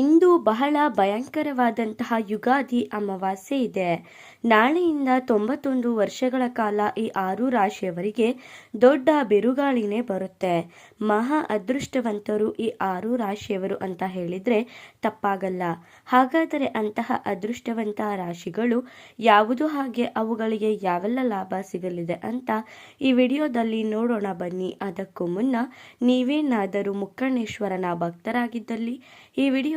ಇಂದು ಬಹಳ ಭಯಂಕರವಾದಂತಹ ಯುಗಾದಿ ಅಮಾವಾಸ್ಯೆ ಇದೆ. ನಾಳೆಯಿಂದ ತೊಂಬತ್ತೊಂದು ವರ್ಷಗಳ ಕಾಲ ಈ ಆರು ರಾಶಿಯವರಿಗೆ ದೊಡ್ಡ ಬಿರುಗಾಳಿನೇ ಬರುತ್ತೆ. ಮಹಾ ಅದೃಷ್ಟವಂತರು ಈ ಆರು ರಾಶಿಯವರು ಅಂತ ಹೇಳಿದ್ರೆ ತಪ್ಪಾಗಲ್ಲ. ಹಾಗಾದರೆ ಅಂತಹ ಅದೃಷ್ಟವಂತ ರಾಶಿಗಳು ಯಾವುದು ಹಾಗೆ ಅವುಗಳಿಗೆ ಯಾವೆಲ್ಲ ಲಾಭ ಸಿಗಲಿದೆ ಅಂತ ಈ ವಿಡಿಯೋದಲ್ಲಿ ನೋಡೋಣ ಬನ್ನಿ. ಅದಕ್ಕೂ ಮುನ್ನ ನೀವೇನಾದರೂ ಮುಕ್ಕಣ್ಣೇಶ್ವರನ ಭಕ್ತರಾಗಿದ್ದಲ್ಲಿ ಈ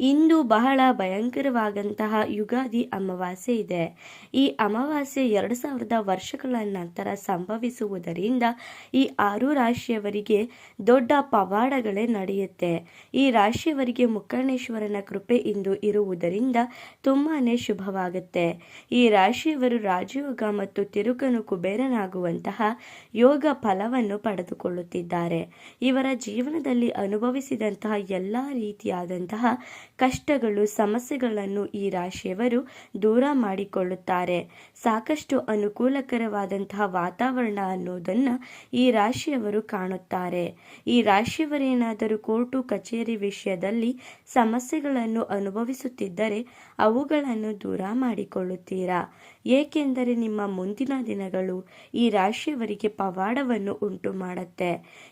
ಇಂದು ಬಹಳ ಭಯಂಕರವಾದಂತಹ ಯುಗಾದಿ ಅಮಾವಾಸ್ಯೆ ಇದೆ. ಈ ಅಮಾವಾಸ್ಯೆ ಎರಡು ಸಾವಿರದ ವರ್ಷಗಳ ನಂತರ ಸಂಭವಿಸುವುದರಿಂದ ಈ ಆರು ರಾಶಿಯವರಿಗೆ ದೊಡ್ಡ ಪವಾಡಗಳೇ ನಡೆಯುತ್ತೆ. ಈ ರಾಶಿಯವರಿಗೆ ಮುಕ್ಕರ್ಣೇಶ್ವರನ ಕೃಪೆ ಇಂದು ಇರುವುದರಿಂದ ತುಂಬಾನೇ ಶುಭವಾಗುತ್ತೆ. ಈ ರಾಶಿಯವರು ರಾಜಯೋಗ ಮತ್ತು ತಿರುಗನು ಕುಬೇರನಾಗುವಂತಹ ಯೋಗ ಫಲವನ್ನು ಪಡೆದುಕೊಳ್ಳುತ್ತಿದ್ದಾರೆ. ಇವರ ಜೀವನದಲ್ಲಿ ಅನುಭವಿಸಿದಂತಹ ಎಲ್ಲ ರೀತಿಯಾದಂತಹ ಕಷ್ಟಗಳು, ಸಮಸ್ಯೆಗಳನ್ನು ಈ ರಾಶಿಯವರು ದೂರ ಮಾಡಿಕೊಳ್ಳುತ್ತಾರೆ. ಸಾಕಷ್ಟು ಅನುಕೂಲಕರವಾದಂತಹ ವಾತಾವರಣ ಅನ್ನೋದನ್ನು ಈ ರಾಶಿಯವರು ಕಾಣುತ್ತಾರೆ. ಈ ರಾಶಿಯವರೇನಾದರೂ ಕೋರ್ಟು, ಕಚೇರಿ ವಿಷಯದಲ್ಲಿ ಸಮಸ್ಯೆಗಳನ್ನು ಅನುಭವಿಸುತ್ತಿದ್ದರೆ ಅವುಗಳನ್ನು ದೂರ ಮಾಡಿಕೊಳ್ಳುತ್ತೀರಾ? ಏಕೆಂದರೆ ನಿಮ್ಮ ಮುಂದಿನ ದಿನಗಳು ಈ ರಾಶಿಯವರಿಗೆ ಪವಾಡವನ್ನು ಉಂಟು ಮಾಡುತ್ತೆ.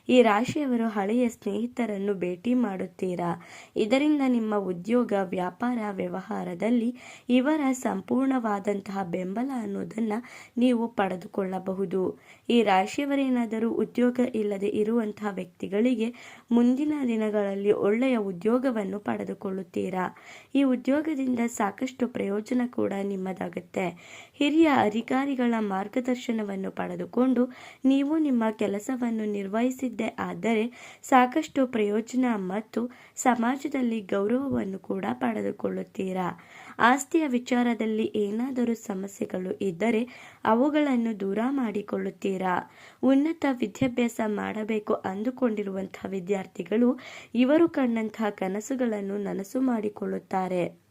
ಈ ರಾಶಿಯವರು ಹಳೆಯ ಸ್ನೇಹಿತರನ್ನು ಭೇಟಿ ಮಾಡುತ್ತೀರಾ? ಇದರಿಂದ ನಿಮ್ಮ ಉದ್ಯೋಗ, ವ್ಯಾಪಾರ, ವ್ಯವಹಾರದಲ್ಲಿ ಇವರ ಸಂಪೂರ್ಣವಾದಂತಹ ಬೆಂಬಲ ಅನ್ನೋದನ್ನು ನೀವು ಪಡೆದುಕೊಳ್ಳಬಹುದು. ಈ ರಾಶಿಯವರೇನಾದರೂ ಉದ್ಯೋಗ ಇಲ್ಲದೆ ಇರುವಂತಹ ವ್ಯಕ್ತಿಗಳಿಗೆ ಮುಂದಿನ ದಿನಗಳಲ್ಲಿ ಒಳ್ಳೆಯ ಉದ್ಯೋಗವನ್ನು ಪಡೆದುಕೊಳ್ಳುತ್ತೀರಾ? ಈ ಉದ್ಯೋಗದಿಂದ ಸಾಕಷ್ಟು ಪ್ರಯೋಜನ ಕೂಡ ನಿಮ್ಮದಾಗುತ್ತೆ. ಹಿರಿಯ ಅಧಿಕಾರಿಗಳ ಮಾರ್ಗದರ್ಶನವನ್ನು ಪಡೆದುಕೊಂಡು ನೀವು ನಿಮ್ಮ ಕೆಲಸವನ್ನು ನಿರ್ವಹಿಸಿದ್ದೇ ಆದರೆ ಸಾಕಷ್ಟು ಪ್ರಯೋಜನ ಮತ್ತು ಸಮಾಜದಲ್ಲಿ ಗೌರವವನ್ನು ಕೂಡ ಪಡೆದುಕೊಳ್ಳುತ್ತೀರಾ? ಆಸ್ತಿಯ ವಿಚಾರದಲ್ಲಿ ಏನಾದರೂ ಸಮಸ್ಯೆಗಳು ಇದ್ದರೆ ಅವುಗಳನ್ನು ದೂರ ಮಾಡಿಕೊಳ್ಳುತ್ತೀರಾ? ಉನ್ನತ ವಿದ್ಯಾಭ್ಯಾಸ ಮಾಡಬೇಕು ಅಂದುಕೊಂಡಿರುವಂತಹ ವಿದ್ಯಾರ್ಥಿಗಳು ಇವರು ಕಂಡಂತಹ ಕನಸುಗಳನ್ನು ನನಸು ಮಾಡಿಕೊಳ್ಳುತ್ತಾರೆ.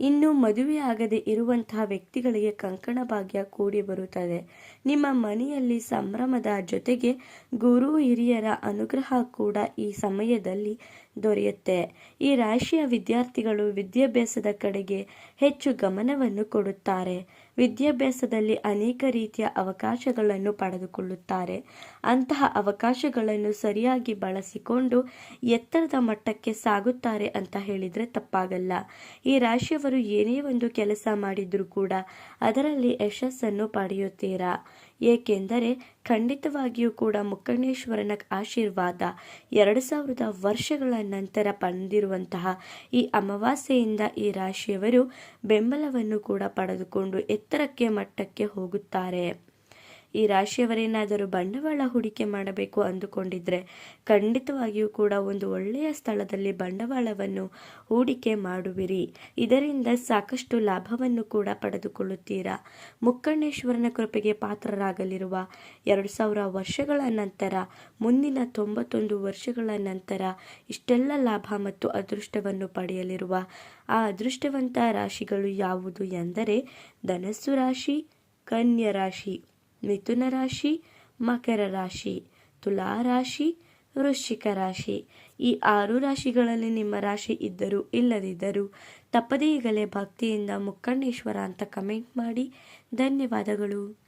ಇನ್ನು ಮದುವೆಯಾಗದೆ ಇರುವಂತಹ ವ್ಯಕ್ತಿಗಳಿಗೆ ಕಂಕಣ ಭಾಗ್ಯ ಕೂಡಿ ಬರುತ್ತದೆ. ನಿಮ್ಮ ಮನೆಯಲ್ಲಿ ಸಂಭ್ರಮದ ಜೊತೆಗೆ ಗುರು ಹಿರಿಯರ ಅನುಗ್ರಹ ಕೂಡ ಈ ಸಮಯದಲ್ಲಿ ದೊರೆಯುತ್ತೆ. ಈ ರಾಶಿಯ ವಿದ್ಯಾರ್ಥಿಗಳು ವಿದ್ಯಾಭ್ಯಾಸದ ಕಡೆಗೆ ಹೆಚ್ಚು ಗಮನವನ್ನು ಕೊಡುತ್ತಾರೆ. ವಿದ್ಯಾಭ್ಯಾಸದಲ್ಲಿ ಅನೇಕ ರೀತಿಯ ಅವಕಾಶಗಳನ್ನು ಪಡೆದುಕೊಳ್ಳುತ್ತಾರೆ. ಅಂತಹ ಅವಕಾಶಗಳನ್ನು ಸರಿಯಾಗಿ ಬಳಸಿಕೊಂಡು ಎತ್ತರದ ಮಟ್ಟಕ್ಕೆ ಸಾಗುತ್ತಾರೆ ಅಂತ ಹೇಳಿದರೆ ತಪ್ಪಾಗಲ್ಲ. ಈ ರಾಶಿಯವರು ಏನೇ ಒಂದು ಕೆಲಸ ಮಾಡಿದರೂ ಕೂಡ ಅದರಲ್ಲಿ ಯಶಸ್ಸನ್ನು ಪಡೆಯುತ್ತೀರಾ? ಏಕೆಂದರೆ ಖಂಡಿತವಾಗಿಯೂ ಕೂಡ ಮುಕ್ಕಣ್ಣೇಶ್ವರನ ಆಶೀರ್ವಾದ ಎರಡು ಸಾವಿರದ ವರ್ಷಗಳ ನಂತರ ಬಂದಿರುವಂತಹ ಈ ಅಮಾವಾಸ್ಯೆಯಿಂದ ಈ ರಾಶಿಯವರು ಬೆಂಬಲವನ್ನು ಕೂಡ ಪಡೆದುಕೊಂಡು ಎತ್ತರಕ್ಕೆ ಮಟ್ಟಕ್ಕೆ ಹೋಗುತ್ತಾರೆ. ಈ ರಾಶಿಯವರೇನಾದರೂ ಬಂಡವಾಳ ಹೂಡಿಕೆ ಮಾಡಬೇಕು ಅಂದುಕೊಂಡಿದ್ರೆ ಖಂಡಿತವಾಗಿಯೂ ಕೂಡ ಒಂದು ಒಳ್ಳೆಯ ಸ್ಥಳದಲ್ಲಿ ಬಂಡವಾಳವನ್ನು ಹೂಡಿಕೆ ಮಾಡುವಿರಿ. ಇದರಿಂದ ಸಾಕಷ್ಟು ಲಾಭವನ್ನು ಕೂಡ ಪಡೆದುಕೊಳ್ಳುತ್ತೀರಾ? ಮುಕ್ಕಣ್ಣೇಶ್ವರನ ಕೃಪೆಗೆ ಪಾತ್ರರಾಗಲಿರುವ ಎರಡು ಸಾವಿರ ವರ್ಷಗಳ ನಂತರ, ಮುಂದಿನ ತೊಂಬತ್ತೊಂದು ವರ್ಷಗಳ ನಂತರ ಇಷ್ಟೆಲ್ಲ ಲಾಭ ಮತ್ತು ಅದೃಷ್ಟವನ್ನು ಪಡೆಯಲಿರುವ ಆ ಅದೃಷ್ಟವಂತ ರಾಶಿಗಳು ಯಾವುದು ಎಂದರೆ ಧನಸ್ಸು ರಾಶಿ, ಕನ್ಯಾ ರಾಶಿ. ಮಿಥುನ ರಾಶಿ, ಮಕರ ರಾಶಿ, ತುಲಾ ರಾಶಿ, ವೃಶ್ಚಿಕ ರಾಶಿ. ಈ ಆರು ರಾಶಿಗಳಲ್ಲಿ ನಿಮ್ಮ ರಾಶಿ ಇದ್ದರೂ ಇಲ್ಲದಿದ್ದರೂ ತಪ್ಪದೇ ಈಗಲೇ ಭಕ್ತಿಯಿಂದ ಮುಕ್ಕಣ್ಣೇಶ್ವರ ಅಂತ ಕಮೆಂಟ್ ಮಾಡಿ. ಧನ್ಯವಾದಗಳು.